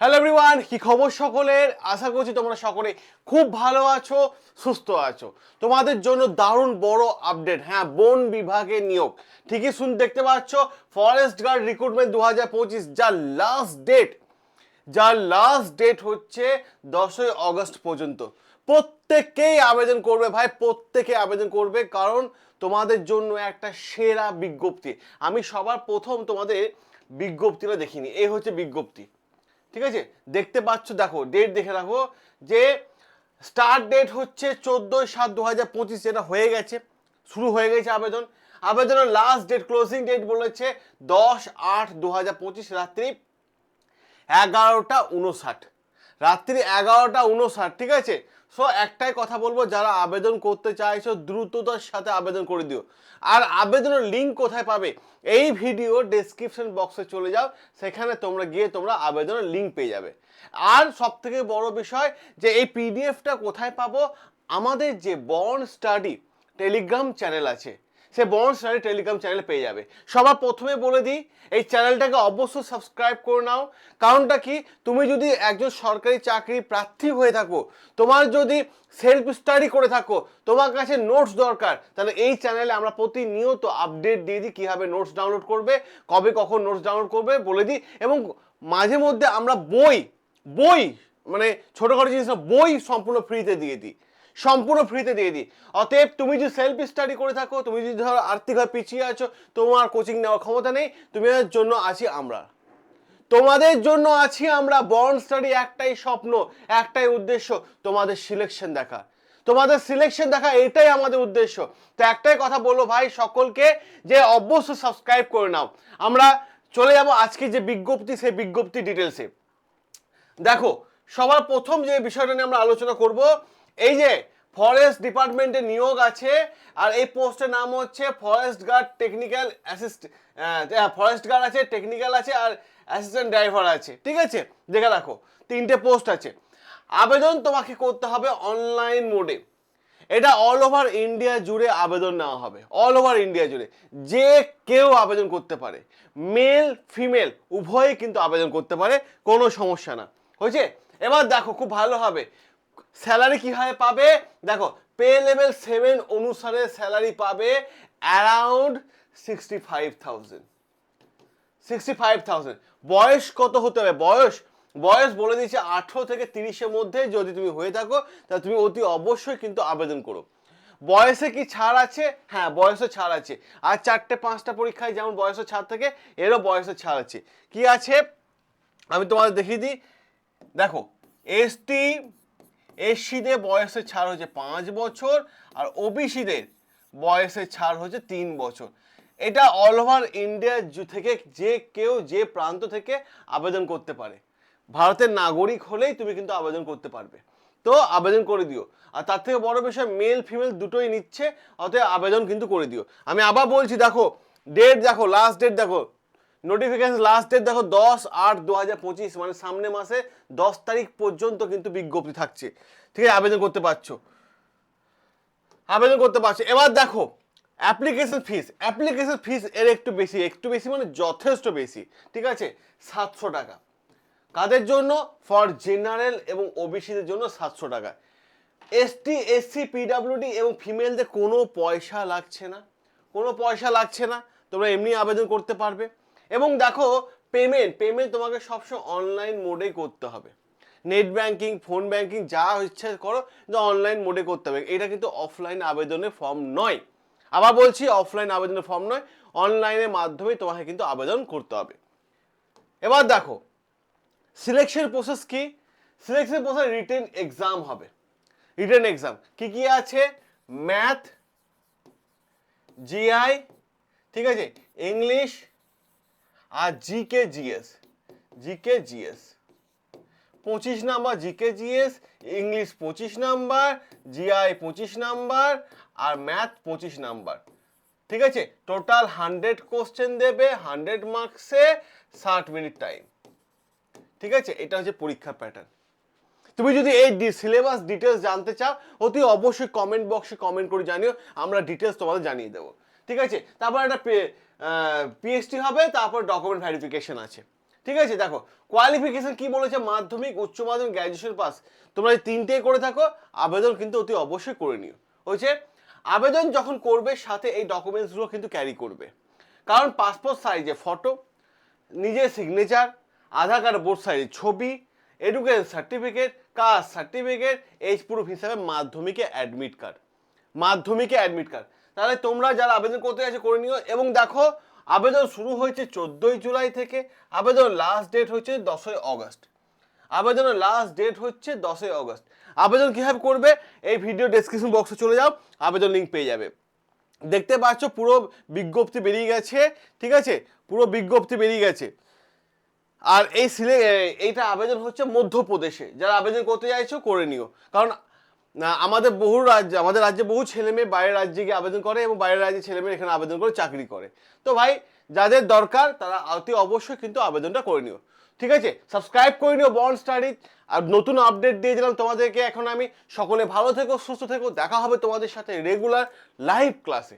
Hello everyone কি খবর সকলের? আশা করছি তোমরা সকলে খুব ভালো আছো, সুস্থ আছো। তোমাদের জন্য দারুণ বড় আপডেট হ্যাঁ বন বিভাগে নিয়োগ। ঠিকই শুন, দেখতে পাচ্ছ ফরেস্ট গার্ড রিক্রুটমেন্ট দু হাজার পঁচিশ, যার লাস্ট ডেট যার লাস্ট ডেট হচ্ছে দশই অগস্ট পর্যন্ত। প্রত্যেকেই আবেদন করবে ভাই, প্রত্যেকে আবেদন করবে কারণ তোমাদের জন্য একটা সেরা বিজ্ঞপ্তি। আমি সবার প্রথম তোমাদের বিজ্ঞপ্তিটা দেখিনি। এই হচ্ছে বিজ্ঞপ্তি। ঠিক আছে? দেখতে পাচ্ছ, দেখো ডেট দেখে রাখো যে স্টার্ট ডেট হচ্ছে চোদ্দোই সাত দু হাজার পঁচিশ, যেটা হয়ে গেছে, শুরু হয়ে গেছে আবেদন। আবেদনের লাস্ট ডেট ক্লোজিং ডেট বলেছে দশ আট দু হাজার পঁচিশ, রাত্রি এগারোটা উনষাট রাত্রি এগারোটা উনষাট ঠিক আছে? সো একটাই কথা বলব, যারা আবেদন করতে চাইছো, দ্রুততার সাথে আবেদন করে দিও। আর আবেদনের লিঙ্ক কোথায় পাবে? এই ভিডিও ডেসক্রিপশন বক্সে চলে যাও, সেখানে তোমরা গিয়ে তোমরা আবেদনের লিঙ্ক পেয়ে যাবে। আর সব থেকে বড় বিষয় যে, এই পিডিএফটা কোথায় পাবো? আমাদের যে বর্ন স্টাডি টেলিগ্রাম চ্যানেল আছে সে বন স্টাডি টেলিগ্রাম চ্যানেল পেয়ে যাবে। সবার প্রথমে বলে দিই, এই চ্যানেলটাকে অবশ্যই সাবস্ক্রাইব করে নাও। কারণটা কি? তুমি যদি একজন সরকারি চাকরি প্রার্থী হয়ে থাকো, তোমার যদি সেলফ স্টাডি করে থাকো, তোমার কাছে নোটস দরকার, তাহলে এই চ্যানেলে আমরা প্রতিনিয়ত আপডেট দিয়ে দিই কীভাবে নোটস ডাউনলোড করবে, কবে কখন নোটস ডাউনলোড করবে বলে দিই। এবং মাঝে মধ্যে আমরা বই বই মানে ছোটোখাটো জিনিস বই সম্পূর্ণ ফ্রিতে দিয়ে দিই। সম্পূর্ণ ফ্রিতে দিয়ে দিই। অতএব তুমি যদি সেলফ স্টাডি করে থাকো, তুমি যদি ধরো আর্থিকভাবে পিছিয়ে আছো, তোমার কোচিং নেওয়ার ক্ষমতা নেই তুমি জন্য আছি আমরা। তোমাদের জন্য আছি আমরা বর্ন স্টাডি একটাই স্বপ্ন, একটাই উদ্দেশ্য, তোমাদের সিলেকশন দেখা। তোমাদের সিলেকশন দেখা এটাই আমাদের উদ্দেশ্য। তো একটাই কথা বলব ভাই সকলকে যে অবশ্যই সাবস্ক্রাইব করে নাও। আমরা চলে যাব আজকে যে বিজ্ঞপ্তি, সেই বিজ্ঞপ্তি ডিটেলসে দেখো, সবার প্রথম যে বিষয়টা নিয়ে আমরা আলোচনা করব এই যে ফরেস্ট ডিপার্টমেন্টে নিয়োগ আছে, আর এই পোস্টের নাম হচ্ছে ফরেস্ট গার্ড টেকনিক্যাল অ্যাসিস্ট হ্যাঁ ফরেস্ট গার্ড আছে টেকনিক্যাল আছে, আর অ্যাসিস্ট্যান্ট ড্রাইভার আছে, ঠিক আছে? দেখে রাখো, তিনটে পোস্ট আছে। আবেদন তোমাকে করতে হবে অনলাইন মোডে এটা অল ওভার ইন্ডিয়া জুড়ে আবেদন নেওয়া হবে অল ওভার ইন্ডিয়া জুড়ে। যে কেউ আবেদন করতে পারে মেল ফিমেল উভয়ে কিন্তু আবেদন করতে পারে, কোনো সমস্যা না। হয়েছে? এবার দেখো, খুব ভালো হবে। স্যালারি কীভাবে পাবে? দেখো, পে লেভেল সেভেন অনুসারে স্যালারি পাবে around sixty five thousand sixty five thousand বয়স কত হতে হবে? বয়স বয়স বলে দিয়েছে আঠেরো থেকে তিরিশের মধ্যে যদি তুমি হয়ে থাকো, তাহলে তুমি অতি অবশ্যই কিন্তু আবেদন করো। বয়সে কি ছাড় আছে? হ্যাঁ বয়সে ছাড় আছে। আর চারটে পাঁচটা পরীক্ষায় যেমন বয়সে ছাড় থাকে, এরও বয়সে ছাড় আছে। কি আছে? আমি তোমাদের দেখিয়ে দিই। দেখো এসটি এসসিদের বয়সের ছাড় হচ্ছে পাঁচ বছর আর ওবিসিদের বয়সের ছাড় হচ্ছে তিন বছর। এটা অল ওভার ইন্ডিয়া থেকে যে কেউ যে প্রান্ত থেকে আবেদন করতে পারে। ভারতের নাগরিক হলেই তুমি কিন্তু আবেদন করতে পারবে। তো আবেদন করে দিও। আর তার থেকে বড় বিষয় মেল ফিমেল দুটোই নিচ্ছে, অতএব আবেদন কিন্তু করে দিও। আমি আবার বলছি, দেখো ডেট দেখো লাস্ট ডেট দেখো নোটিফিকেশন লাস্ট ডেট দেখো দশ আট দু হাজার পঁচিশ মানে সামনে মাসে দশ তারিখ পর্যন্ত কিন্তু বিজ্ঞপ্তি থাকছে। ঠিক আছে, আবেদন করতে পারছ। আবেদন করতে পারছ। এবার দেখো অ্যাপ্লিকেশন ফিস অ্যাপ্লিকেশন ফিস এর একটু বেশি একটু বেশি মানে যথেষ্ট বেশি। ঠিক আছে, সাতশো টাকা। কাদের জন্য? ফর জেনারেল এবং ওবিসিদের জন্য সাতশো টাকা। এসটি এসসি পিডাব্লিউডি এবং ফিমেলদের কোনো পয়সা লাগছে না। কোনো পয়সা লাগছে না। তোমরা এমনি আবেদন করতে পারবে। এবং দেখো পেমেন্ট পেমেন্ট তোমাকে সবসময় অনলাইন মোডেই করতে হবে। নেট ব্যাংকিং ফোন ব্যাংকিং যা ইচ্ছে করো, কিন্তু অনলাইন মোডে করতে হবে। এটা কিন্তু অফলাইন আবেদনের ফর্ম নয়। আবার বলছি অফলাইন আবেদনের ফর্ম নয় অনলাইনের মাধ্যমে তোমাকে কিন্তু আবেদন করতে হবে। এবার দেখো সিলেকশন প্রসেস কি? সিলেকশন প্রসেস রিটেন এক্সাম হবে। রিটেন এক্সাম কি কি আছে? ম্যাথ জিআই ঠিক আছে? ইংলিশ আর জিকে জিএস জিকে জিএস পঁচিশ নাম্বার জিকে জিএস ইংলিশ পঁচিশ নাম্বার জিআই পঁচিশ নাম্বার, আর ম্যাথ পঁচিশ নাম্বার। ঠিক আছে? টোটাল হান্ড্রেড কোশ্চেন দেবে হান্ড্রেড মার্কসে ষাট মিনিট টাইম ঠিক আছে? এটা হচ্ছে পরীক্ষার প্যাটার্ন তুমি যদি এই সিলেবাস ডিটেলস জানতে চাও, অতি অবশ্যই কমেন্ট বক্সে কমেন্ট করে জানিও, আমরা ডিটেলস তোমাদের জানিয়ে দেবো। ঠিক আছে? তারপর একটা পিএসটি হবে, তারপর ডকুমেন্ট ভেরিফিকেশন আছে। ঠিক আছে, দেখো কোয়ালিফিকেশন কি বলেছে? মাধ্যমিক, উচ্চ মাধ্যমিক গ্র্যাজুয়েশন পাস তোমরা এই তিনটে করে থাকো, আবেদন কিন্তু অতি অবশ্যই করে নিও। হয়েছে? আবেদন যখন করবে, সাথে এই ডকুমেন্টসগুলো কিন্তু ক্যারি করবে। কারণ পাসপোর্ট সাইজে ফটো নিজের সিগনেচার আধার কার্ড বোর্ড সাইজের ছবি education certificate caste certificate age proof হিসাবে মাধ্যমিকে অ্যাডমিট কার্ড মাধ্যমিকে অ্যাডমিট কার্ড তাহলে তোমরা যারা আবেদন করতে আছে করে নিও। এবং দেখো, আবেদন শুরু হয়েছে চোদ্দোই জুলাই থেকে। আবেদন লাস্ট ডেট হচ্ছে দশই অগস্ট। আবেদনের লাস্ট ডেট হচ্ছে দশই অগস্ট। আবেদন কীভাবে করবে, এই ভিডিও ডেসক্রিপশন বক্সে চলে যাও, আবেদন লিঙ্ক পেয়ে যাবে। দেখতে পাচ্ছ, পুরো বিজ্ঞপ্তি বেরিয়ে গেছে, ঠিক আছে? পুরো বিজ্ঞপ্তি বেরিয়ে গেছে। আর এই সিলে এইটা আবেদন হচ্ছে মধ্যপ্রদেশে। যারা আবেদন করতে চাইছো করে নিও। কারণ না, আমাদের বহু রাজ্য আমাদের রাজ্যে বহু ছেলে মেয়ে বাইরের রাজ্যে গিয়ে আবেদন করে এবং বাইরের রাজ্যে ছেলে মেয়ে এখানে আবেদন করে চাকরি করে। তো ভাই যাদের দরকার তারা অতি অবশ্যই কিন্তু আবেদনটা করে নিও। ঠিক আছে? সাবস্ক্রাইব করে নিও বন স্টাডি আর নতুন আপডেট দিয়ে দিলাম তোমাদেরকে। এখন আমি সকলে ভালো থেকো সুস্থ থেকো। দেখা হবে তোমাদের সাথে রেগুলার লাইভ ক্লাসে